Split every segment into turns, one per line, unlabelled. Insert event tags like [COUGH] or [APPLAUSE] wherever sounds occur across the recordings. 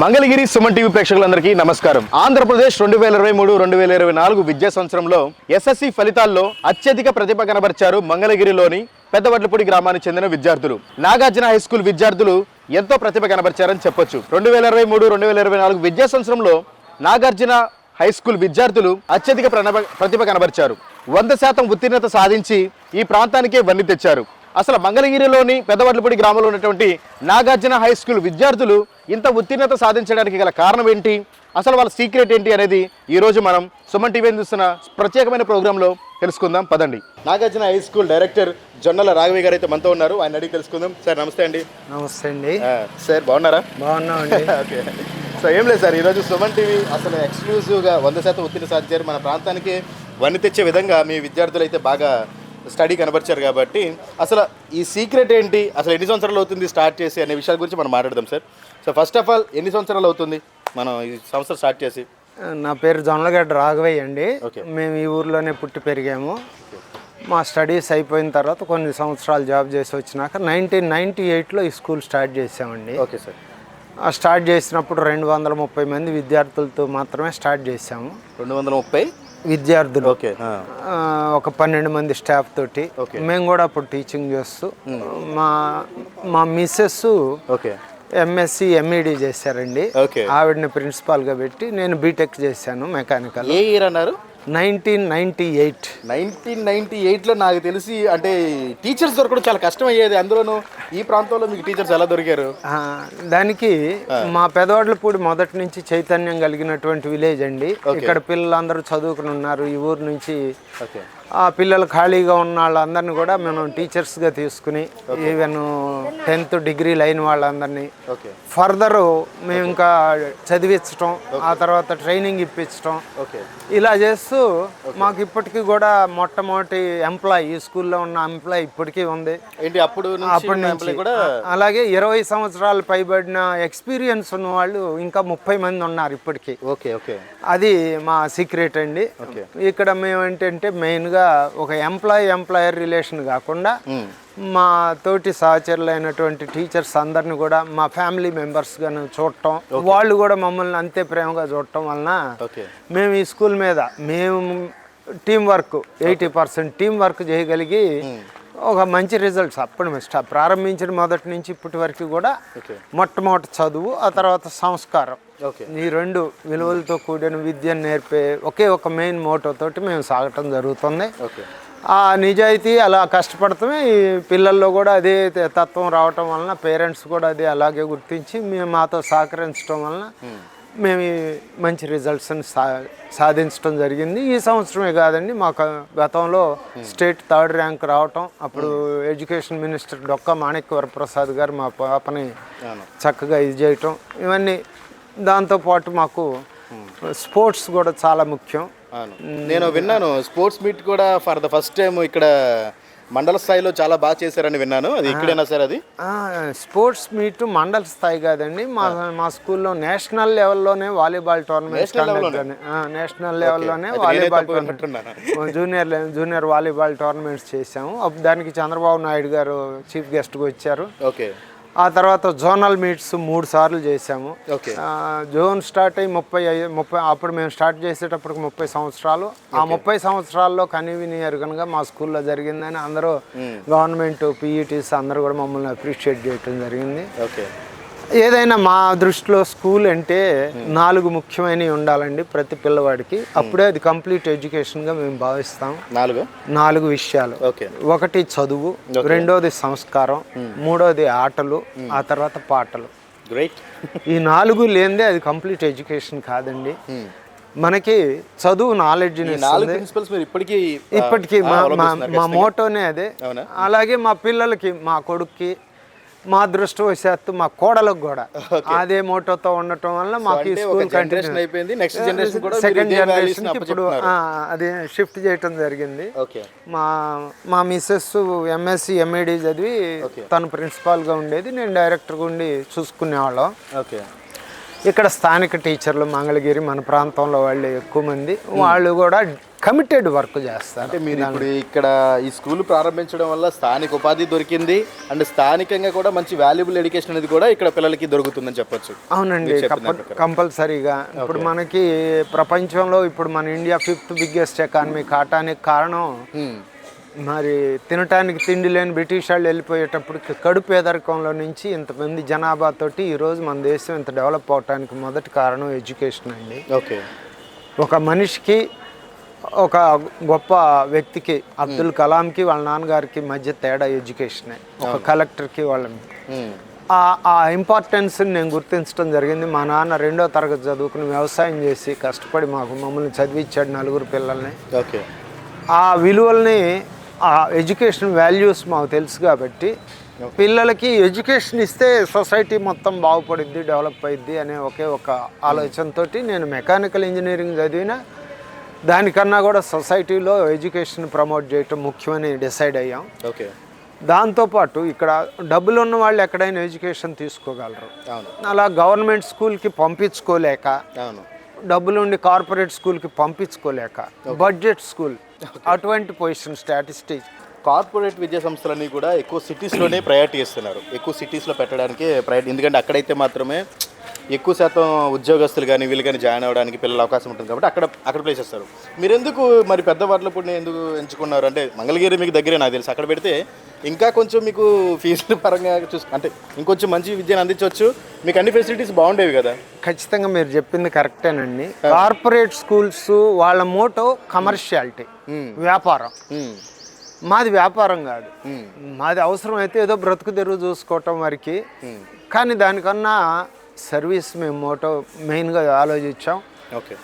Mangalagiri Suman TV ప్రేక్షకులందరికీ నమస్కారం ఆంధ్రప్రదేశ్ రెండు వేల ఇరవై మూడు రెండు వేల ఇరవై నాలుగు విద్యా సంవత్సరంలో ఎస్ఎస్సి ఫలితాల్లో అత్యధిక ప్రతిభ కనబరిచారు మంగళగిరిలోని పెద్దవడ్లపూడి గ్రామానికి చెందిన విద్యార్థులు నాగార్జున హై స్కూల్ విద్యార్థులు ఎంతో ప్రతిభ కనబరిచారని చెప్పొచ్చు రెండు వేల ఇరవై మూడు రెండు వేల ఇరవై నాలుగు విద్యా సంవత్సరంలో నాగార్జున హై స్కూల్ విద్యార్థులు అత్యధిక ప్రతిభ కనబరిచారు వంద శాతం ఉత్తీర్ణత సాధించి ఈ ప్రాంతానికే వన్ని తెచ్చారు అసలు మంగళగిరిలోని పెద్దవడ్లపూడి గ్రామంలో ఉన్నటువంటి నాగార్జున హై స్కూల్ విద్యార్థులు ఇంత ఉత్తీర్ణత సాధించడానికి గల కారణం ఏంటి అసలు వాళ్ళ సీక్రెట్ ఏంటి అనేది ఈరోజు మనం సుమన్ టీవీ చూస్తున్న ప్రత్యేకమైన ప్రోగ్రాంలో తెలుసుకుందాం పదండి నాగార్జున హై స్కూల్ డైరెక్టర్ జొన్నల రాఘవి గారు అయితే మనతో ఉన్నారు ఆయన అడిగి తెలుసుకుందాం సార్ నమస్తే అండి
నమస్తే అండి
సార్ బాగున్నారా
బాగున్నా [LAUGHS]
ఓకే సో ఏం లేదు సార్ ఈరోజు సుమన్ టీవీ అసలు ఎక్స్క్లూజివ్గా వంద శాతం ఉత్తీర్ణ సాధించారు మన ప్రాంతానికి వన్ని తెచ్చే విధంగా మీ విద్యార్థులు అయితే బాగా స్టడీ కనపరిచారు కాబట్టి అసలు ఈ సీక్రెట్ ఏంటి అసలు ఎన్ని సంవత్సరాలు అవుతుంది స్టార్ట్ చేసి అనే విషయాల గురించి మనం మాట్లాడదాం sir so first of all ఎన్ని సంవత్సరాలు అవుతుంది మనం ఈ సంవత్సరం స్టార్ట్ చేసి
నా పేరు జొన్నలగడ్డ రాఘవయ్య అండి మేము ఈ ఊర్లోనే పుట్టి పెరిగాము మా స్టడీస్ అయిపోయిన తర్వాత కొన్ని సంవత్సరాలు జాబ్ చేసి వచ్చినాక నైన్టీన్ నైన్టీ ఎయిట్లో ఈ స్కూల్ స్టార్ట్ చేసామండి
ఓకే సార్
స్టార్ట్ చేసినప్పుడు రెండు వందల ముప్పై మంది విద్యార్థులతో మాత్రమే స్టార్ట్ చేసాము
రెండు వందల ముప్పై
విద్యార్థులు
ఓకే
ఒక పన్నెండు మంది స్టాఫ్ తోటి మేము కూడా అప్పుడు టీచింగ్ చేస్తూ hmm. మా మా Mrs
okay
MSc MEd e
చేశారండి
ఆవిడని ప్రిన్సిపాల్ గా పెట్టి నేను బీటెక్ చేశాను మెకానికల్
ఏ ఇయర్ అన్నారు
nineteen ninety eight
nineteen ninety ఎయిట్లో నాకు తెలిసి అంటే టీచర్స్ దొరకడం చాలా కష్టం అయ్యేది అందులోనూ ఈ ప్రాంతంలో మీకు టీచర్స్ ఎలా దొరికారు
దానికి మా పెదవాడ్లపూడి మొదటి నుంచి చైతన్యం కలిగినటువంటి విలేజ్ అండి ఇక్కడ పిల్లలందరూ చదువుకుని ఉన్నారు ఈ ఊరు నుంచి ఆ పిల్లలు ఖాళీగా ఉన్న వాళ్ళందరినీ కూడా మనం టీచర్స్గా తీసుకుని ఈవెన్ టెన్త్ డిగ్రీ లైన్ వాళ్ళందరినీ ఫర్దర్ మేము ఇంకా చదివించటం ఆ తర్వాత ట్రైనింగ్ ఇప్పించటం ఇలా చేస్తూ మాకు ఇప్పటికీ కూడా మొట్టమొదటి ఎంప్లాయ్ ఈ స్కూల్లో ఉన్న ఎంప్లాయ్ ఇప్పటికీ ఉంది
అప్పుడు
అప్పటి నుంచి అలాగే ఇరవై సంవత్సరాలు పైబడిన ఎక్స్పీరియన్స్ ఉన్న వాళ్ళు ఇంకా ముప్పై మంది ఉన్నారు ఇప్పటికీ
ఓకే ఓకే
అది మా సీక్రెట్ అండి ఇక్కడ మేము ఏంటంటే మెయిన్గా మామూలుగా ఒక ఎంప్లాయీ ఎంప్లాయర్ రిలేషన్ కాకుండా
hmm.
మా తోటి సహచరులైనటువంటి టీచర్స్ అందరిని కూడా మా ఫ్యామిలీ గాను చూడటం వాళ్ళు కూడా మమ్మల్ని అంతే ప్రేమగా చూడటం వలన మేము ఈ స్కూల్ మీద మేము team work eighty percent team work చేయగలిగి hmm. ఒక మంచి రిజల్ట్స్ అప్పుడు మేము ప్రారంభించిన మొదటి నుంచి ఇప్పటి వరకు కూడా మొట్టమొదటి చదువు ఆ తర్వాత సంస్కారం ఈ రెండు విలువలతో కూడిన విద్యను నేర్పే ఒకే ఒక మెయిన్ మోటో తోటి మేము సాగటం జరుగుతుంది ఆ నిజాయితీ అలా కష్టపడతామే ఈ పిల్లల్లో కూడా అదే తత్వం రావటం వలన పేరెంట్స్ కూడా అదే అలాగే గుర్తించి మేము మాతో సహకరించడం వలన hmm. మేము మంచి రిజల్ట్స్ని సా సాధించడం జరిగింది ఈ సంవత్సరమే కాదండి మాకు గతంలో hmm. స్టేట్ థర్డ్ ర్యాంక్ రావటం అప్పుడు hmm. ఎడ్యుకేషన్ మినిస్టర్ డొక్క మాణిక్య వరప్రసాద్ గారు మా పాపని చక్కగా ఇది చేయటం ఇవన్నీ దాంతోపాటు మాకు స్పోర్ట్స్ కూడా చాలా ముఖ్యం
నేను విన్నాను స్పోర్ట్స్ మీట్ కూడా ఫర్ ద ఫస్ట్ టైం ఇక్కడ మండల స్థాయిలో చాలా బాగా చేశారని విన్నాను అది ఎక్కడైనా సార్ అది
స్పోర్ట్స్ మీట్ మండల స్థాయి కాదండి మా మా స్కూల్లో నేషనల్ లెవెల్లోనే volleyball tournament
national
లెవెల్లోనే volleyball tournament junior junior volleyball tournaments చేశాము దానికి చంద్రబాబు నాయుడు గారు చీఫ్ గెస్ట్గా వచ్చారు
ఓకే
ఆ తర్వాత జోనల్ మీట్స్ మూడు సార్లు చేసాము జోన్ స్టార్ట్ అయ్యి ముప్పై ముప్పై అప్పుడు మేము స్టార్ట్ చేసేటప్పటికి ముప్పై సంవత్సరాలు ఆ ముప్పై సంవత్సరాల్లో కనివిని ఎరుగనగా మా స్కూల్లో జరిగిందని అందరూ గవర్నమెంట్ పీఈటీస్ అందరూ కూడా మమ్మల్ని అప్రిషియేట్ చేయటం జరిగింది
ఓకే
ఏదైనా మా దృష్టిలో స్కూల్ అంటే నాలుగు ముఖ్యమైనవి ఉండాలండి ప్రతి పిల్లవాడికి hmm. అప్పుడే అది కంప్లీట్ ఎడ్యుకేషన్గా మేము భావిస్తాం
నాలుగు
నాలుగు విషయాలు ఒకటి చదువు రెండోది సంస్కారం hmm. మూడోది ఆటలు hmm. ఆ తర్వాత పాటలు ఈ నాలుగు లేనిదే అది కంప్లీట్ ఎడ్యుకేషన్ కాదండి మనకి చదువు
నాలెడ్జ్ ఇప్పటికీ
మా మోటోనే అదే అలాగే మా పిల్లలకి మా కొడుక్కి మా అదృష్టవశాత్తు మా కోడలకు కూడా అదే మోటోతో ఉండటం వల్ల మాకు స్కూల్
కంటిన్యూషన్ అయిపోయింది నెక్స్ట్ జనరేషన్ కూడా
సెకండ్ జనరేషన్ ఇప్పుడు అది షిఫ్ట్ చేయటం జరిగింది మా మా మిస్సెస్ ఎంఎస్సి ఎంఈడి చదివి తను ప్రిన్సిపాల్గా ఉండేది నేను డైరెక్టర్గా ఉండి చూసుకునేవాళ్ళం
ఓకే
ఇక్కడ స్థానిక టీచర్లు మంగళగిరి మన ప్రాంతంలో వాళ్ళు ఎక్కువ మంది వాళ్ళు కూడా కమిటెడ్ వర్క్ చేస్తా
అంటే మీరు ఇప్పుడు ఇక్కడ ఈ స్కూల్ ప్రారంభించడం వల్ల స్థానిక ఉపాధి దొరికింది అండ్ స్థానికంగా కూడా మంచి వాల్యుబుల్ ఎడ్యుకేషన్ అనేది కూడా ఇక్కడ పిల్లలకి దొరుకుతుందని చెప్పొచ్చు
అవునండి కంపల్సరీగా ఇప్పుడు మనకి ప్రపంచంలో ఇప్పుడు మన ఇండియా ఫిఫ్త్ బిగ్గెస్ట్ ఎకానమీ కావటానికి కారణం మరి తినటానికి తిండి లేని బ్రిటిష్ వాళ్ళు వెళ్ళిపోయేటప్పుడు కడు పేదరికంలో నుంచి ఇంతమంది జనాభాతోటి ఈరోజు మన దేశం ఇంత డెవలప్ అవటానికి మొదటి కారణం ఎడ్యుకేషన్ అండి
ఓకే
ఒక మనిషికి ఒక గొప్ప వ్యక్తికి అబ్దుల్ కలాంకి వాళ్ళ నాన్నగారికి మధ్య తేడా ఎడ్యుకేషనే ఒక కలెక్టర్కి వాళ్ళ ఆ ఇంపార్టెన్స్ని నేను గుర్తించడం జరిగింది మా నాన్న రెండో తరగతి చదువుకుని వ్యవసాయం చేసి కష్టపడి మాకు మమ్మల్ని చదివించాడు నలుగురు పిల్లల్ని
ఓకే
ఆ విలువల్ని ఆ ఎడ్యుకేషన్ వాల్యూస్ మాకు తెలుసు కాబట్టి పిల్లలకి ఎడ్యుకేషన్ ఇస్తే సొసైటీ మొత్తం బాగుపడుద్ది డెవలప్ అయింది అనే ఒకే ఒక ఆలోచనతోటి నేను మెకానికల్ ఇంజనీరింగ్ చదివినా దానికన్నా కూడా సొసైటీలో ఎడ్యుకేషన్ ప్రమోట్ చేయటం ముఖ్యమని డిసైడ్ అయ్యాం
ఓకే
దాంతోపాటు ఇక్కడ డబ్బులు ఉన్న వాళ్ళు ఎక్కడైనా ఎడ్యుకేషన్ తీసుకోగలరు అలా గవర్నమెంట్ స్కూల్కి పంపించుకోలేక డబ్బులు ఉండి కార్పొరేట్ స్కూల్కి పంపించుకోలేక బడ్జెట్ స్కూల్ అటువంటి పొజిషన్ స్టాటిస్టిక్స్
కార్పొరేట్ విద్యా సంస్థలన్నీ కూడా ఎక్కువ సిటీస్లోనే ప్రయారిటీ ఇస్తున్నారు ఎక్కువ సిటీస్లో పెట్టడానికి ప్రయారిటీ ఎందుకంటే అక్కడైతే మాత్రమే ఎక్కువ శాతం ఉద్యోగస్తులు కానీ వీళ్ళు కానీ జాయిన్ అవ్వడానికి పిల్లల అవకాశం ఉంటుంది కాబట్టి అక్కడ అక్కడ ప్లేస్ చేస్తారు మీరు ఎందుకు మరి పెద్ద వాటిలో ఎందుకు ఎంచుకున్నారు అంటే మంగళగిరి మీకు దగ్గరే నాకు తెలుసు అక్కడ పెడితే ఇంకా కొంచెం మీకు ఫీజుల [LAUGHS] పరంగా చూసు అంటే ఇంకొంచెం మంచి విద్యను అందించవచ్చు మీకు అన్ని ఫెసిలిటీస్ బాగుండేవి కదా
ఖచ్చితంగా మీరు చెప్పింది కరెక్టేనండి కార్పొరేట్ స్కూల్స్ వాళ్ళ మోటో కమర్షియాలిటీ hmm. వ్యాపారం
hmm.
మాది వ్యాపారం కాదు
hmm.
మాది అవసరం అయితే ఏదో బ్రతుకు తెరువు చూసుకోవటం వారికి కానీ దానికన్నా సర్వీస్ మేము మోటో మెయిన్గా ఆలోచించాం
ఓకే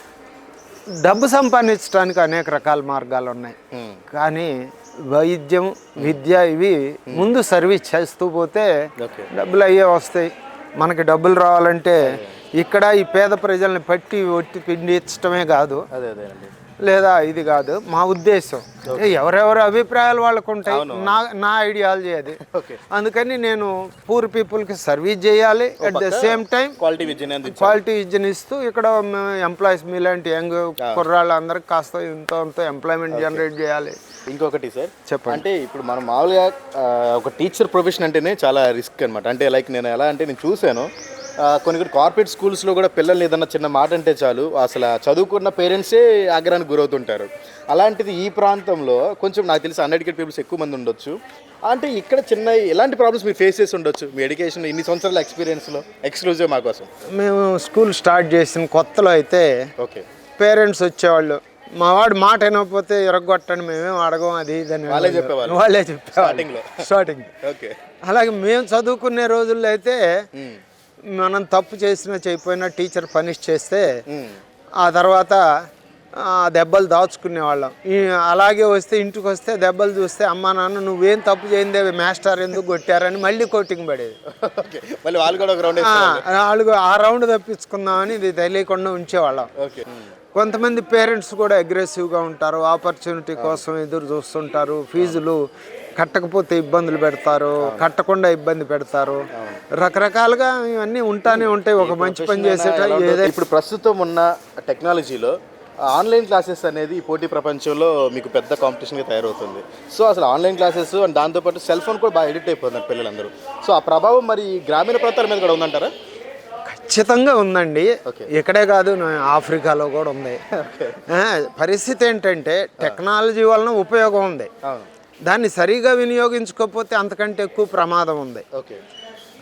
డబ్బు సంపాదించడానికి అనేక రకాల మార్గాలు ఉన్నాయి కానీ వైద్యం విద్య ఇవి ముందు సర్వీస్ చేస్తూ పోతే డబ్బులు అయ్యే వస్తాయి మనకి డబ్బులు రావాలంటే ఇక్కడ ఈ పేద ప్రజల్ని పట్టి ఒట్టి పిండించడమే కాదు
అదే అదే
లేదా ఇది కాదు మా ఉద్దేశం ఎవరెవరి అభిప్రాయాలు వాళ్ళకు ఉంటాయి నా నా ఐడియాలజీ అది అందుకని నేను పూర్ పీపుల్కి సర్వీస్ చేయాలి at the
same time quality
quality విద్యను ఇస్తూ ఇక్కడ ఎంప్లాయీస్ మీలాంటి యంగ్ కుర్రాళ్ళు అందరికి కాస్త ఇంత అంత ఎంప్లాయ్మెంట్ జనరేట్ చేయాలి
ఇంకొకటి సార్
చెప్పండి
అంటే ఇప్పుడు మనం మామూలుగా ఒక టీచర్ ప్రొఫెషన్ అంటేనే చాలా రిస్క్ అనమాట అంటే లైక్ నేను ఎలా అంటే నేను చూశాను కొన్ని కొన్ని కార్పొరేట్ స్కూల్స్లో కూడా పిల్లల్ని ఏదన్నా చిన్న మాట అంటే చాలు అసలు చదువుకున్న పేరెంట్సే ఆగ్రహానికి గురవుతుంటారు అలాంటిది ఈ ప్రాంతంలో కొంచెం నాకు తెలిసి అన్ఎడ్యుకేట్ పీపుల్స్ ఎక్కువ మంది ఉండొచ్చు అంటే ఇక్కడ చిన్న ఎలాంటి ప్రాబ్లమ్స్ మీరు ఫేస్ చేసి ఉండొచ్చు మీ ఎడ్యుకేషన్ ఇన్ని సంవత్సరాల ఎక్స్పీరియన్స్లో ఎక్స్క్లూజివ్ మా కోసం
మేము స్కూల్ స్టార్ట్ చేసిన కొత్తలో అయితే
ఓకే
పేరెంట్స్ వచ్చేవాళ్ళు మా వాడు మాట అయినకపోతే ఎరగొట్టండి మేమేం అడగం అది దాన్ని
వాళ్ళే చెప్పేవాళ్ళు
వాళ్ళే చెప్పేవాళ్ళు స్టార్టింగ్
ఓకే
అలాగే మేము చదువుకునే రోజుల్లో అయితే hmm. మనం తప్పు చేసినా చేయకపోయినా టీచర్ పనిష్ చేస్తే ఆ తర్వాత దెబ్బలు దాచుకునేవాళ్ళం అలాగే వస్తే ఇంటికి వస్తే దెబ్బలు చూస్తే అమ్మా నాన్న నువ్వేం తప్పు చేయిందే మాస్టర్ ఎందుకు కొట్టారని మళ్ళీ కోటింగ్ పడేది
వాళ్ళు కూడా రౌండ్
వాళ్ళు ఆ రౌండ్ తప్పించుకుందామని ఇది తెలియకుండా ఉంచేవాళ్ళం కొంతమంది పేరెంట్స్ కూడా అగ్రెసివ్గా ఉంటారు ఆపర్చునిటీ కోసం ఎదురు చూస్తుంటారు ఫీజులు కట్టకపోతే ఇబ్బందులు పెడతారు కట్టకుండా ఇబ్బంది పెడతారు రకరకాలుగా ఇవన్నీ ఉంటానే ఉంటాయి ఒక మంచి పని చేసేట ఏదైనా
ఇప్పుడు ప్రస్తుతం ఉన్న టెక్నాలజీలో ఆన్లైన్ క్లాసెస్ అనేది ఈ పోటీ ప్రపంచంలో మీకు పెద్ద కాంపిటీషన్గా తయారవుతుంది సో అసలు ఆన్లైన్ క్లాసెస్ అండ్ దాంతోపాటు సెల్ ఫోన్ కూడా బాగా ఎడిట్ అయిపోతుంది పిల్లలందరూ సో ఆ ప్రభావం మరి గ్రామీణ ప్రాంతాల మీద కూడా ఉందంటారా
ఖచ్చితంగా ఉందండి ఇక్కడే కాదు ఆఫ్రికాలో కూడా ఉంది పరిస్థితి ఏంటంటే టెక్నాలజీ వలన ఉపయోగం ఉంది దాన్ని సరిగా వినియోగించుకోకపోతే అంతకంటే ఎక్కువ ప్రమాదం ఉంది
ఓకే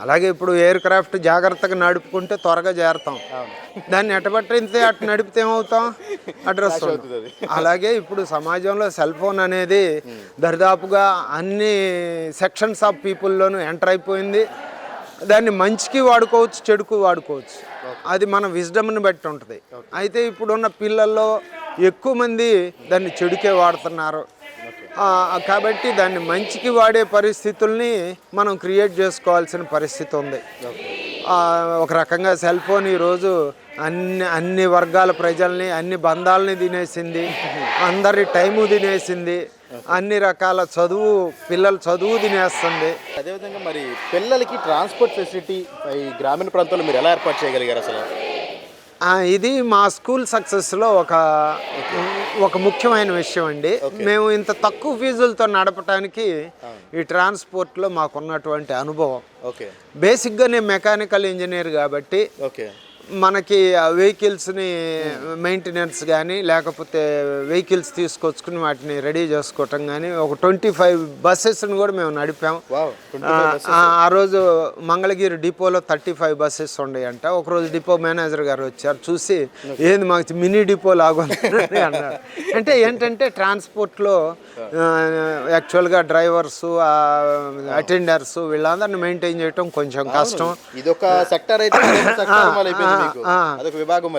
అలాగే ఇప్పుడు ఎయిర్ క్రాఫ్ట్ జాగ్రత్తగా నడుపుకుంటే త్వరగా చేరతాం దాన్ని ఎటబట్టితే అటు నడిపితే ఏమవుతాం అడ్రస్ అలాగే ఇప్పుడు సమాజంలో సెల్ ఫోన్ అనేది దరిదాపుగా అన్ని సెక్షన్స్ ఆఫ్ పీపుల్లోనూ ఎంటర్ అయిపోయింది దాన్ని మంచికి వాడుకోవచ్చు చెడుకు వాడుకోవచ్చు అది మన విజ్డమ్ని బట్టి ఉంటుంది అయితే ఇప్పుడున్న పిల్లల్లో ఎక్కువ మంది దాన్ని చెడుకే వాడుతున్నారు కాబట్టి దాన్ని మంచికి వాడే పరిస్థితుల్ని మనం క్రియేట్ చేసుకోవాల్సిన పరిస్థితి ఉంది ఒక రకంగా సెల్ ఫోన్ ఈరోజు అన్ని అన్ని వర్గాల ప్రజల్ని అన్ని బంధాలని తినేసింది అందరి టైము తినేసింది అన్ని రకాల చదువు పిల్లల చదువు తినేస్తుంది
అదేవిధంగా మరి పిల్లలకి ట్రాన్స్పోర్ట్ ఫెసిలిటీ ఈ గ్రామీణ ప్రాంతాల్లో మీరు ఎలా ఏర్పాటు చేయగలిగారు అసలు
ఇది మా స్కూల్ సక్సెస్లో ఒక ఒక ముఖ్యమైన విషయం అండి మేము ఇంత తక్కువ ఫీజులతో నడపడానికి ఈ ట్రాన్స్పోర్ట్లో మాకున్నటువంటి అనుభవం బేసిక్గా నేను మెకానికల్ ఇంజనీర్ కాబట్టి మనకి వెహికల్స్ని మెయింటెనెన్స్ కానీ లేకపోతే వెహికల్స్ తీసుకొచ్చుకుని వాటిని రెడీ చేసుకోవటం కానీ ఒక ట్వంటీ ఫైవ్ బస్సెస్ని కూడా మేము
నడిపాము
ఆ రోజు మంగళగిరి డిపోలో థర్టీ ఫైవ్ బస్సెస్ ఉన్నాయంట ఒకరోజు డిపో మేనేజర్ గారు వచ్చారు చూసి ఏంది మాకు మినీ డిపో లాగో అంటే ఏంటంటే ట్రాన్స్పోర్ట్లో యాక్చువల్గా డ్రైవర్స్ అటెండర్స్ వీళ్ళందరిని మెయింటైన్ చేయటం కొంచెం కష్టం
ఇదొక సెక్టర్ అయితే అదొక విభాగం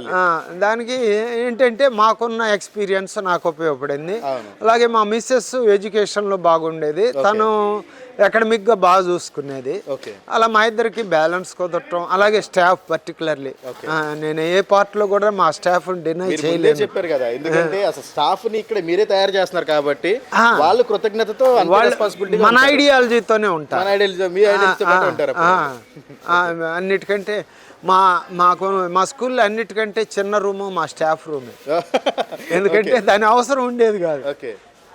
దానికి ఏంటంటే మాకున్న ఎక్స్పీరియన్స్ నాకు ఉపయోగపడింది అలాగే మా మిస్సెస్ ఎడ్యుకేషన్లో బాగుండేది తను అకాడమిక్గా బాగా చూసుకునేది అలా మా ఇద్దరికి బ్యాలెన్స్ కుదరటం అలాగే స్టాఫ్ పర్టికులర్లీ నేను ఏ పార్ట్లో కూడా మా స్టాఫ్ డినై చేయలేదు
చెప్పారు కదా ఎందుకంటే అసలు స్టాఫ్ ని ఇక్కడ మీరే తయారు చేస్తున్నారు కాబట్టి వాళ్ళు కృతజ్ఞతతో
మన ఐడియాలజీతోనే ఉంటారు అన్నిటికంటే మా మాకు మా స్కూల్లో అన్నిటికంటే చిన్న రూము మా స్టాఫ్ రూమే [LAUGHS] ఎందుకంటే దాని అవసరం ఉండేది కాదు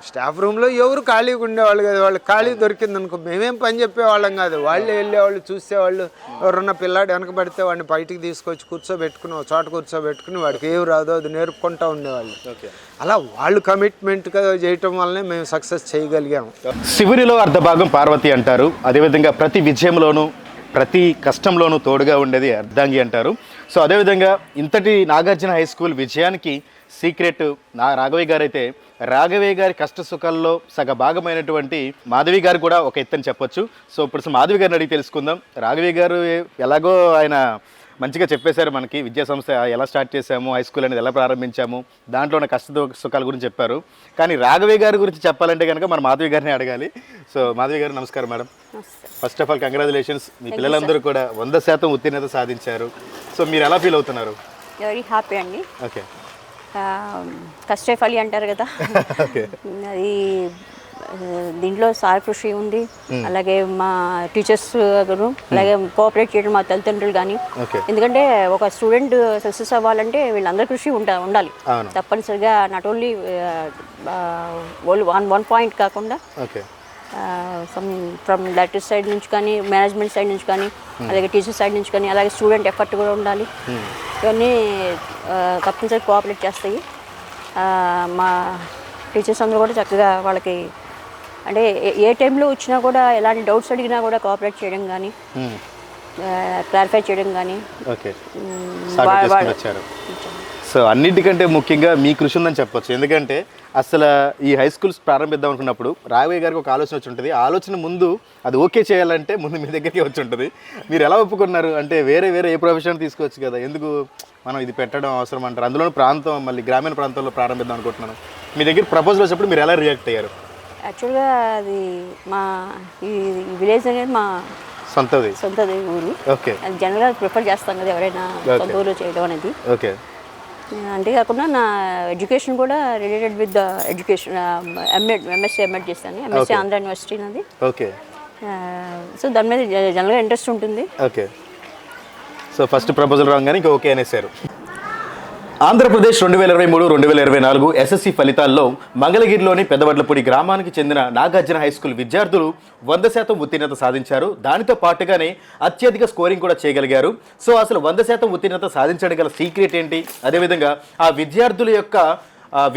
స్టాఫ్ రూమ్లో ఎవరు ఖాళీగా ఉండేవాళ్ళు కదా వాళ్ళు ఖాళీ దొరికింది అనుకో మేమేం పని చెప్పేవాళ్ళం కాదు వాళ్ళే వెళ్ళేవాళ్ళు చూసేవాళ్ళు ఎవరన్నా పిల్లాడు వెనక పడితే వాడిని బయటికి తీసుకొచ్చి కూర్చోబెట్టుకుని ఒక చోట కూర్చోబెట్టుకుని వాడికి ఏం రాదో అది నేర్పుకుంటూ ఉండేవాళ్ళు అలా వాళ్ళు కదా చేయటం వల్లనే మేము సక్సెస్ చేయగలిగాము
శివునిలో అర్ధభాగం పార్వతి అంటారు అదేవిధంగా ప్రతి విజయంలోనూ ప్రతి కష్టంలోనూ తోడుగా ఉండేది అర్ధాంగి అంటారు సో అదేవిధంగా ఇంతటి నాగార్జున హై స్కూల్ విజయానికి సీక్రెట్ నా రాఘవయ్య గారు అయితే రాఘవయ్య గారి కష్ట సుఖాల్లో సగ భాగమైనటువంటి మాధవి గారు కూడా ఒక ఎత్తని చెప్పొచ్చు సో ఇప్పుడు మాధవి గారిని అడిగి తెలుసుకుందాం రాఘవయ్య గారు ఎలాగో ఆయన మంచిగా చెప్పేశారు మనకి విద్యా సంస్థ ఎలా స్టార్ట్ చేశాము హై స్కూల్ అనేది ఎలా ప్రారంభించాము దాంట్లో ఉన్న కష్ట సుఖాల గురించి చెప్పారు కానీ రాఘవయ్య గారి గురించి చెప్పాలంటే కనుక మన మాధవి గారిని అడగాలి సో మాధవి గారు నమస్కారం madam first of all congratulations మీ పిల్లలందరూ కూడా వంద శాతం ఉత్తీర్ణత సాధించారు సో మీరు ఎలా ఫీల్ అవుతున్నారు
వెరీ హ్యాపీ అండి
ఓకే
కష్టఫలి అంటారు కదా అది దీంట్లో సార్ కృషి ఉంది అలాగే మా టీచర్స్ గారు అలాగే కోఆపరేట్ చేయడం మా తల్లిదండ్రులు కానీ ఎందుకంటే ఒక స్టూడెంట్ సక్సెస్ అవ్వాలంటే వీళ్ళందరి కృషి ఉంటా ఉండాలి తప్పనిసరిగా not only one one point కాకుండా ఫ్రమ్ ఫ్రమ్ డైరెక్టర్ సైడ్ నుంచి కానీ మేనేజ్మెంట్ hmm. సైడ్ నుంచి కానీ అలాగే టీచర్ సైడ్ నుంచి కానీ అలాగే స్టూడెంట్ ఎఫర్ట్ కూడా ఉండాలి hmm. ఇవన్నీ తప్పనిసరి కోఆపరేట్ చేస్తాయి మా టీచర్స్ అందరూ కూడా చక్కగా వాళ్ళకి అంటే ఏ టైంలో వచ్చినా కూడా ఎలాంటి డౌట్స్ అడిగినా కూడా కోఆపరేట్ చేయడం కానీ క్లారిఫై hmm. చేయడం కానీ
ఓకే సో అన్నిటికంటే ముఖ్యంగా మీ కృషి ఉందని చెప్పొచ్చు ఎందుకంటే అసలు ఈ హై స్కూల్స్ ప్రారంభిద్దాం అనుకున్నప్పుడు రాఘవయ్య గారికి ఒక ఆలోచన వచ్చి ఉంటుంది ఆలోచన ముందు అది ఓకే చేయాలంటే ముందు మీ దగ్గరికి వచ్చి ఉంటుంది మీరు ఎలా ఒప్పుకున్నారు అంటే వేరే వేరే ఏ ప్రొఫెషన్ తీసుకోవచ్చు కదా ఎందుకు మనం ఇది పెట్టడం అవసరం అంటారు అందులోని ప్రాంతం మళ్ళీ గ్రామీణ ప్రాంతంలో ప్రారంభిద్దాం అనుకుంటున్నాను మీ దగ్గర ప్రపోజల్ వచ్చినప్పుడు మీరు ఎలా రియాక్ట్ అయ్యారు
యాక్చువల్గా అది మా ఈ విలేజ్ అనేది మా
సొంతది
సొంతది ఊరు
ఓకే
జనరల్గా ప్రిఫర్ చేస్తాం కదా ఎవరైనా సొంత ఊరు చేయడం అనేది
ఓకే
అంతేకాకుండా నా ఎడ్యుకేషన్ కూడా related with the education MEd MSc MEd చేశాను ఎంఎస్సీ ఆంధ్ర యూనివర్సిటీ నాది
ఓకే
సో దాని మీద జనరల్గా ఇంట్రెస్ట్ ఉంటుంది
ఓకే సో ఫస్ట్ ప్రపోజల్ రాగానే ఇంకా ఓకే అనేసారు ఆంధ్రప్రదేశ్ రెండు వేల ఇరవై మూడు రెండు వేల ఇరవై నాలుగు ఎస్ఎస్సి ఫలితాల్లో మంగళగిరిలోని పెద్దవడ్లపూడి గ్రామానికి చెందిన నాగార్జున హైస్కూల్ విద్యార్థులు వంద శాతం ఉత్తీర్ణత సాధించారు దానితో పాటుగానే అత్యధిక స్కోరింగ్ కూడా చేయగలిగారు సో అసలు వంద శాతం ఉత్తీర్ణత సాధించడం గల సీక్రెట్ ఏంటి అదేవిధంగా ఆ విద్యార్థుల యొక్క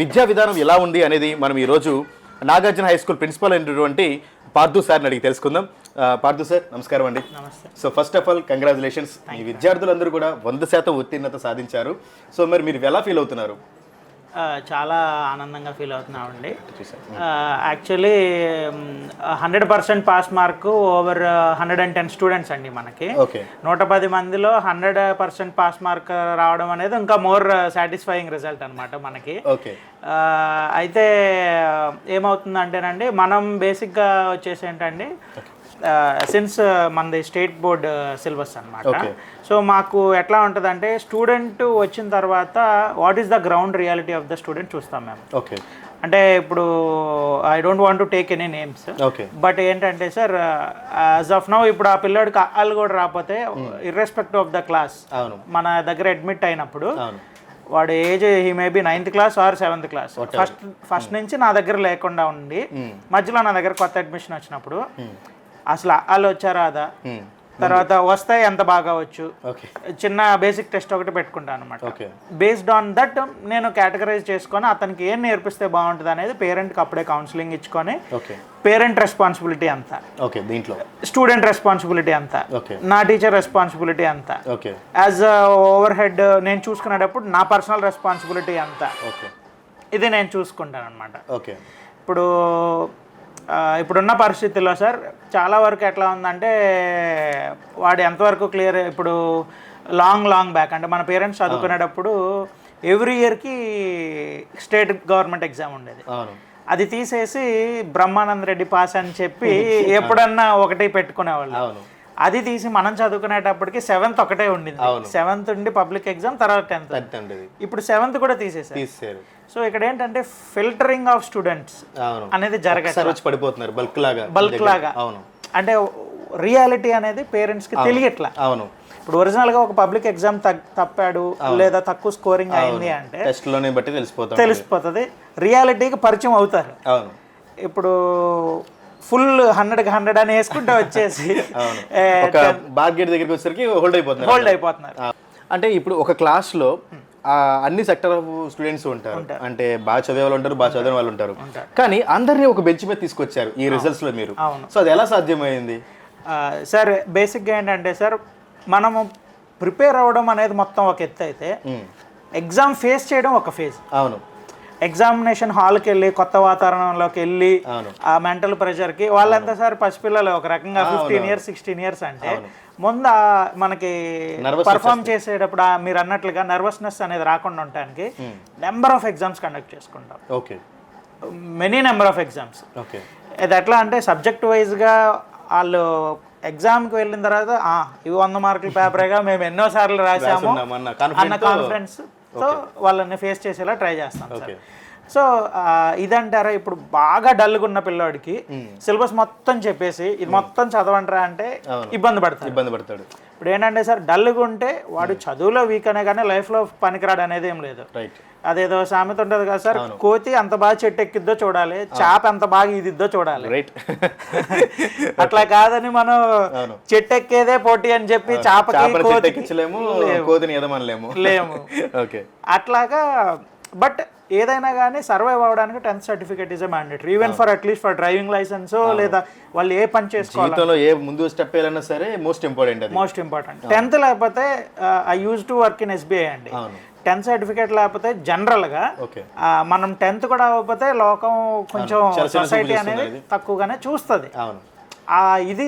విద్యా విధానం ఎలా ఉంది అనేది మనం ఈరోజు నాగార్జున హై స్కూల్ ప్రిన్సిపాల్ అయినటువంటి పార్థు సార్ని అడిగి తెలుసుకుందాం పార్థు సార్ నమస్కారం అండి so first of all congratulations మీ విద్యార్థులందరూ కూడా వంద శాతం ఉత్తీర్ణత సాధించారు సో మరి మీరు ఎలా ఫీల్ అవుతున్నారు
చాలా ఆనందంగా feel అవుతున్నామండి actually hundred percent pass mark over hundred and ten students అండి మనకి నూట పది మందిలో హండ్రెడ్ పర్సెంట్ పాస్ మార్క్ రావడం అనేది ఇంకా మోర్ సాటిస్ఫైయింగ్ రిజల్ట్ అనమాట మనకి అయితే ఏమవుతుందంటేనండి మనం బేసిక్గా వచ్చేసి ఏంటండి సిన్స్ మనది స్టేట్ బోర్డ్ సిలబస్ అనమాట సో మాకు ఎట్లా ఉంటుంది అంటే స్టూడెంట్ వచ్చిన తర్వాత what is the ground reality of the student చూస్తాం మేము
ఓకే
అంటే ఇప్పుడు I don't want to take any
names
but ఏంటంటే సార్ యాజ్ ఆఫ్ నౌ ఇప్పుడు ఆ పిల్లడికి అల్లు కూడా రాకపోతే ఇర్రెస్పెక్ట్ ఆఫ్ ద క్లాస్ మన దగ్గర అడ్మిట్ అయినప్పుడు వాడు age he may be ninth class or seventh class first first నుంచి నా దగ్గర లేకుండా ఉండి hmm. మధ్యలో నా దగ్గర కొత్త అడ్మిషన్ వచ్చినప్పుడు hmm. అసలు అలు వచ్చారాదా
hmm.
తర్వాత వస్తాయి ఎంత బాగా వచ్చు చిన్న బేసిక్ టెస్ట్ ఒకటి పెట్టుకుంటాను అనమాట బేస్డ్ ఆన్ దట్ నేను కేటగరైజ్ చేసుకొని అతనికి ఏం నేర్పిస్తే బాగుంటుంది అనేది పేరెంట్కి అప్పుడే కౌన్సిలింగ్ ఇచ్చుకొని పేరెంట్ రెస్పాన్సిబిలిటీ అంత
ఓకే దీంట్లో
స్టూడెంట్ రెస్పాన్సిబిలిటీ
ఎంత
నా టీచర్ రెస్పాన్సిబిలిటీ
ఎంత
యాజ్ ఓవర్ హెడ్ నేను చూసుకునేటప్పుడు నా పర్సనల్ రెస్పాన్సిబిలిటీ
ఎంత
ఇది నేను చూసుకుంటాను అనమాట
ఓకే
ఇప్పుడు ఇప్పుడున్న పరిస్థితుల్లో సార్ చాలా వరకు ఎట్లా ఉందంటే వాడు ఎంతవరకు క్లియర్ ఇప్పుడు లాంగ్ లాంగ్ బ్యాక్ అంటే మన పేరెంట్స్ చదువుకునేటప్పుడు ఎవ్రీ ఇయర్కి స్టేట్ గవర్నమెంట్ ఎగ్జామ్ ఉండేది అది తీసేసి బ్రహ్మానంద్ రెడ్డి పాస్ అని చెప్పి [LAUGHS] ఎప్పుడన్నా ఒకటి పెట్టుకునేవాళ్ళు అది తీసి మనం చదువుకునేటప్పటికి సెవెంత్ ఒకటే ఉండింది సెవెంత్ ఉండి పబ్లిక్ ఎగ్జామ్ తర్వాత టెన్త్ ఇప్పుడు సెవెంత్ కూడా తీసేసారు సో ఇక్కడ ఏంటంటే ఫిల్టరింగ్ ఆఫ్ స్టూడెంట్స్ అనేది జరగదు
పడిపోతున్నారు బల్క్ లాగా
బల్క్ లాగా
అవును
అంటే రియాలిటీ అనేది పేరెంట్స్ కి తెలియట్లా
అవును
ఇప్పుడు ఒరిజినల్ గా ఒక పబ్లిక్ ఎగ్జామ్ తప్పాడు లేదా తక్కువ స్కోరింగ్ అయింది అంటే
టెస్ట్ లోనే బట్టి తెలిసిపోతుంది
తెలిసిపోతుంది రియాలిటీకి పరిచయం అవుతారు
అవును
ఇప్పుడు ఫుల్ హండ్రెడ్కి హండ్రెడ్ అని వేసుకుంటే వచ్చేసి [LAUGHS]
బార్గెట్ దగ్గరికి వచ్చేసరికి హోల్డ్ అయిపోతుంది
హోల్డ్ అయిపోతున్నారు
అంటే ఇప్పుడు ఒక క్లాస్లో అన్ని సెక్టర్ ఆఫ్ స్టూడెంట్స్ ఉంటారు అంటే బాగా చదివే వాళ్ళు ఉంటారు బాగా చదివిన వాళ్ళు ఉంటారు కానీ అందరినీ ఒక బెంచ్ మీద తీసుకొచ్చారు ఈ రిజల్ట్స్లో మీరు సో అది ఎలా సాధ్యమైంది
సార్ బేసిక్గా ఏంటంటే సార్ మనము ప్రిపేర్ అవ్వడం అనేది మొత్తం ఒక ఎత్తు అయితే ఎగ్జామ్ ఫేస్ చేయడం ఒక ఫేజ్
అవును
ఎగ్జామినేషన్ హాల్కి వెళ్ళి కొత్త వాతావరణంలోకి వెళ్ళి ఆ మెంటల్ ప్రెషర్కి వాళ్ళంతా సార్ పసిపిల్లలు ఒక రకంగా ఫిఫ్టీన్ ఇయర్స్ సిక్స్టీన్ ఇయర్స్ అంటే ముందు మనకి పర్ఫామ్ చేసేటప్పుడు మీరు అన్నట్లుగా నర్వస్నెస్ అనేది రాకుండా ఉండటానికి నెంబర్ ఆఫ్ ఎగ్జామ్స్ కండక్ట్ చేసుకుంటాం
okay
many number of exams
okay
ఇది ఎట్లా అంటే సబ్జెక్ట్ వైజ్గా వాళ్ళు ఎగ్జామ్కి వెళ్ళిన తర్వాత ఇవి వంద మార్కుల పేపర్గా మేము ఎన్నోసార్లు రాసాము
అన్న
కాన్ఫిడెన్స్ సో వాళ్ళని ఫేస్ చేసేలా ట్రై చేస్తాం సార్ సో ఇదంటారా ఇప్పుడు బాగా డల్గా ఉన్న పిల్లవాడికి సిలబస్ మొత్తం చెప్పేసి ఇది మొత్తం చదవంటారా అంటే ఇబ్బంది పడతాడు
ఇబ్బంది పడతాడు
ఇప్పుడు ఏంటంటే సార్ డల్గా ఉంటే వాడు చదువులో వీక్ అనే కానీ లైఫ్లో పనికిరాడు అనేది ఏం లేదు
రైట్
అదేదో సామెత ఉంటుంది కదా సార్ కోతి ఎంత బాగా చెట్టు ఎక్కిద్దో చూడాలి చేప ఎంత బాగా ఇదిద్దో చూడాలి
రైట్ [LAUGHS]
అట్లా కాదని మనం చెట్టు ఎక్కేదే పోటీ అని చెప్పి
చేప కోతిని
లేము
ఓకే [LAUGHS]
అట్లాగా బట్ ఏదైనా కానీ సర్వైవ్ అవడానికి tenth certificate is mandatory even for at least for driving licence లేదా వాళ్ళు ఏ పని చేసుకోవాలి
ఏ ముందు స్టెప్ సరే most important
most important tenth లేకపోతే I use to work in SBI అండి టెన్త్ సర్టిఫికేట్ లేకపోతే జనరల్గా మనం టెన్త్ కూడా అవ్వకపోతే లోకం కొంచెం సొసైటీ అనేది తక్కువగానే చూస్తుంది ఇది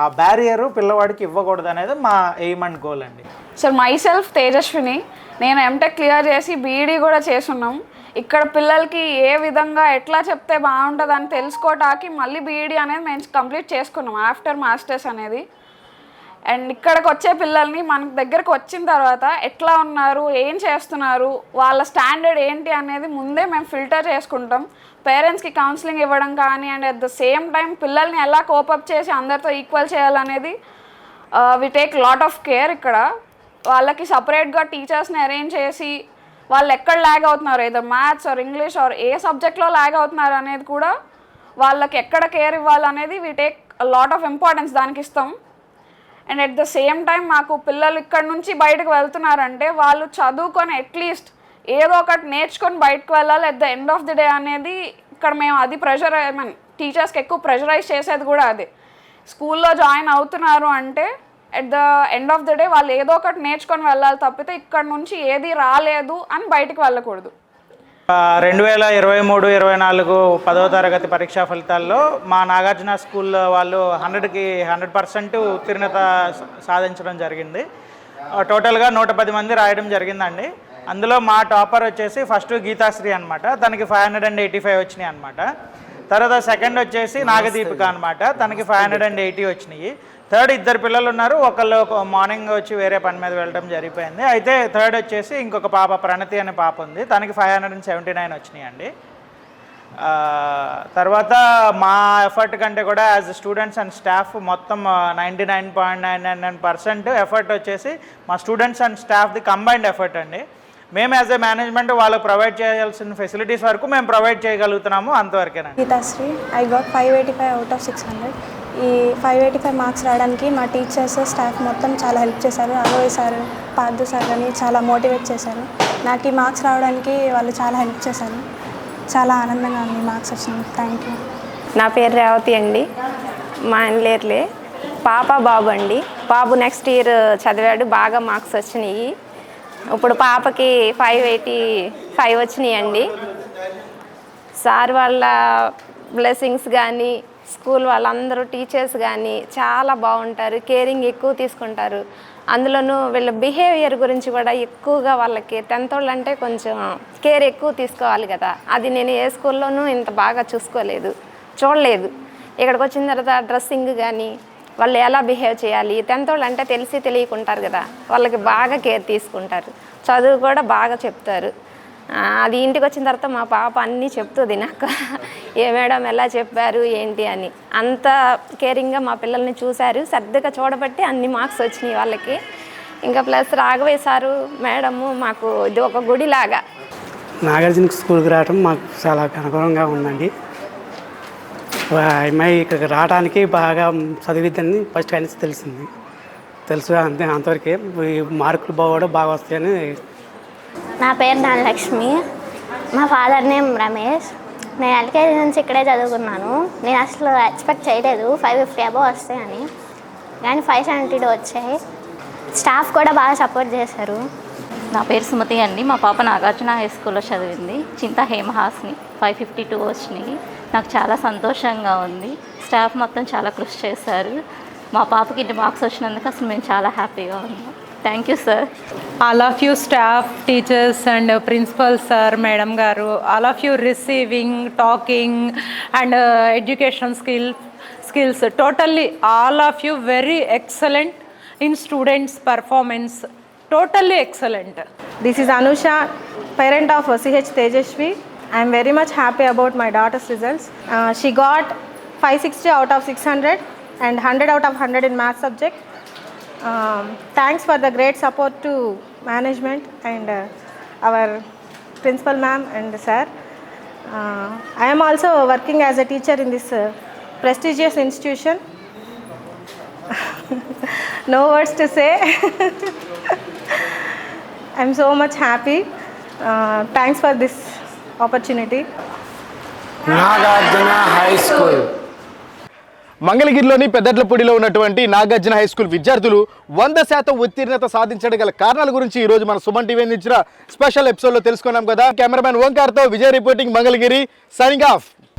ఆ బ్యారియర్ పిల్లవాడికి ఇవ్వకూడదు అనేది మా ఎయిమ్ అండ్ గోల్ అండి
సార్ మై సెల్ఫ్ తేజస్విని నేను ఎంటెక్ క్లియర్ చేసి బీఈడీ e కూడా చేసున్నాం ఇక్కడ పిల్లలకి ఏ విధంగా ఎట్లా చెప్తే బాగుంటుంది అని తెలుసుకోవటానికి మళ్ళీ బీఈడీ e అనేది మేము కంప్లీట్ చేసుకున్నాం ఆఫ్టర్ మాస్టర్స్ అనేది అండ్ ఇక్కడికి వచ్చే పిల్లల్ని మన దగ్గరకు వచ్చిన తర్వాత ఎట్లా ఉన్నారు ఏం చేస్తున్నారు వాళ్ళ స్టాండర్డ్ ఏంటి అనేది ముందే మేము ఫిల్టర్ చేసుకుంటాం పేరెంట్స్కి కౌన్సిలింగ్ ఇవ్వడం కానీ and at the same time పిల్లల్ని ఎలా కోపప్ చేసి అందరితో ఈక్వల్ చేయాలనేది we take lot of care ఇక్కడ వాళ్ళకి సపరేట్గా టీచర్స్ని అరేంజ్ చేసి వాళ్ళు ఎక్కడ ల్యాగ్ అవుతున్నారు ఏదో మ్యాథ్స్ ఆర్ ఇంగ్లీష్ ఆర్ ఏ సబ్జెక్ట్లో ల్యాగ్ అవుతున్నారు అనేది కూడా వాళ్ళకి ఎక్కడ కేర్ ఇవ్వాలనేది we take lot of importance దానికి ఇస్తాం and at the same time మాకు పిల్లలు ఇక్కడ నుంచి బయటకు వెళ్తున్నారంటే వాళ్ళు చదువుకొని అట్లీస్ట్ ఏదో ఒకటి నేర్చుకొని బయటకు వెళ్ళాలి at the end of the day అనేది ఇక్కడ మేము అది ప్రెషర్ ఐ మీన్ టీచర్స్కి ఎక్కువ ప్రెషరైజ్ చేసేది కూడా అది స్కూల్లో జాయిన్ అవుతున్నారు అంటే at the end of the day వాళ్ళు ఏదో ఒకటి నేర్చుకొని వెళ్ళాలి తప్పితే ఇక్కడ నుంచి ఏది రాలేదు అని బయటకు వెళ్ళకూడదు
రెండు వేల ఇరవై మూడు ఇరవై నాలుగు పదవ తరగతి పరీక్షా ఫలితాల్లో మా నాగార్జున స్కూల్ వాళ్ళు హండ్రెడ్కి హండ్రెడ్ పర్సెంట్ ఉత్తీర్ణత సాధించడం జరిగింది టోటల్గా నూట పది మంది రాయడం జరిగిందండి అందులో మా టాపర్ వచ్చేసి ఫస్ట్ గీతాశ్రీ అనమాట తనకి five hundred and eighty five వచ్చినాయి అనమాట తర్వాత సెకండ్ వచ్చేసి నాగదీపిక అనమాట తనకి ఫైవ్ హండ్రెడ్ అండ్ ఎయిటీ వచ్చినాయి థర్డ్ ఇద్దరు పిల్లలు ఉన్నారు ఒకళ్ళు మార్నింగ్ వచ్చి వేరే పని మీద వెళ్ళడం జరిగిపోయింది అయితే థర్డ్ వచ్చేసి ఇంకొక పాప ప్రణతి అనే పాప ఉంది తనకి five hundred and seventy nine అండి తర్వాత మా ఎఫర్ట్ కంటే కూడా యాజ్ స్టూడెంట్స్ అండ్ స్టాఫ్ మొత్తం ninety nine point nine nine nine percent effort వచ్చేసి మా స్టూడెంట్స్ అండ్ స్టాఫ్ది కంబైన్డ్ ఎఫర్ట్ అండి మేము యాజ్ ఎ మేనేజ్మెంట్ వాళ్ళకి ప్రొవైడ్ చేయాల్సిన ఫెసిలిటీస్ వరకు మేము ప్రొవైడ్ చేయగలుగుతున్నాము అంతవరకేనా
Geethasri I got five eighty five out of six hundred ఈ ఫైవ్ ఎయిటీ ఫైవ్ మార్క్స్ రావడానికి మా టీచర్స్ స్టాఫ్ మొత్తం చాలా హెల్ప్ చేశారు అరవై సార్ పార్థు సార్ అని చాలా మోటివేట్ చేశారు నాకు ఈ మార్క్స్ రావడానికి వాళ్ళు చాలా హెల్ప్ చేశారు చాలా ఆనందంగా ఉంది మార్క్స్ వచ్చిన థ్యాంక్ యూ
నా పేరు రేవతి అండి మా ఇన్లేర్లే పాప బాబు అండి బాబు నెక్స్ట్ ఇయర్ చదివాడు బాగా మార్క్స్ వచ్చినాయి ఇప్పుడు పాపకి ఫైవ్ ఎయిటీ ఫైవ్ వచ్చినాయి అండి సార్ వాళ్ళ బ్లెస్సింగ్స్ కానీ స్కూల్ వాళ్ళందరూ టీచర్స్ కానీ చాలా బాగుంటారు కేరింగ్ ఎక్కువ తీసుకుంటారు అందులోనూ వీళ్ళ బిహేవియర్ గురించి కూడా ఎక్కువగా వాళ్ళకి టెన్త్ వాళ్ళు అంటే కొంచెం కేర్ ఎక్కువ తీసుకోవాలి కదా అది నేను ఏ స్కూల్లోనూ ఇంత బాగా చూసుకోలేదు చూడలేదు ఇక్కడికి వచ్చిన తర్వాత డ్రెస్సింగ్ కానీ వాళ్ళు ఎలా బిహేవ్ చేయాలి టెన్త్ వాళ్ళు అంటే తెలిసి తెలియకుంటారు కదా వాళ్ళకి బాగా కేర్ తీసుకుంటారు చదువు కూడా బాగా చెప్తారు అది ఇంటికి వచ్చిన తర్వాత మా పాప అన్నీ చెప్తుంది నాకు ఏ మేడం ఎలా చెప్పారు ఏంటి అని అంత కేరింగ్గా మా పిల్లల్ని చూశారు శ్రద్ధగా చూడబట్టి అన్ని మార్క్స్ వచ్చినాయి వాళ్ళకి ఇంకా ప్లస్ రాఘవే సారు మేడము మాకు ఇది ఒక గుడిలాగా
నాగార్జున స్కూల్కి రావడం మాకు చాలా అనుకూలంగా ఉందండి అమ్మాయి ఇక్కడికి రావడానికి బాగా చదివిద్దని ఫస్ట్ ఆయన తెలిసింది తెలుసు అంతే అంతవరకే మార్కులు కూడా బాగా వస్తాయని
నా పేరు ధనలక్ష్మి మా ఫాదర్ నేమ్ రమేష్ నేను ఎల్కేజీ నుంచి ఇక్కడే చదువుకున్నాను నేను అసలు ఎక్స్పెక్ట్ చేయలేదు ఫైవ్ ఫిఫ్టీ అబో వస్తాయని కానీ ఫైవ్ సెవెంటీ వచ్చాయి స్టాఫ్ కూడా బాగా సపోర్ట్ చేశారు
నా పేరు సుమతి అండి మా పాప నాగార్జున హై స్కూల్లో చదివింది చింత హేమహాస్ని ఫైవ్ ఫిఫ్టీ టూ వచ్చినాయి నాకు చాలా సంతోషంగా ఉంది స్టాఫ్ మొత్తం చాలా కృషి చేశారు మా పాపకి ఇంటి మార్క్స్ వచ్చినందుకు అసలు మేము చాలా హ్యాపీగా ఉన్నాం Thank you sir
all of you staff teachers and uh, principal sir madam garu all of you receiving talking and uh, education skill skills totally all of you very excellent in students performance totally excellent
This is Anusha, parent of CH Tejashvi. I am very much happy about my daughter's results. Uh, she got 560 out of 600 and 100 out of 100 in math subject. Um, thanks for the great support to management and uh, our principal ma'am and sir. Uh, I am also working as a teacher in this uh, prestigious institution. [LAUGHS] no words to say. [LAUGHS] I'm so much happy. Uh, thanks for this opportunity.
Nagarjuna High School.
మంగళగిరిలోని పెద్దట్లపూడిలో ఉన్నటువంటి Nagarjuna high school విద్యార్థులు వంద శాతం ఉత్తీర్ణత సాధించడం గల కారణాల గురించి ఈ రోజు మన సుమన్ టీవీ అందించిన స్పెషల్ లో తెలుసుకున్నాం కదా cameraman ఓంకార్తో Vijay reporting Mangalagiri signing off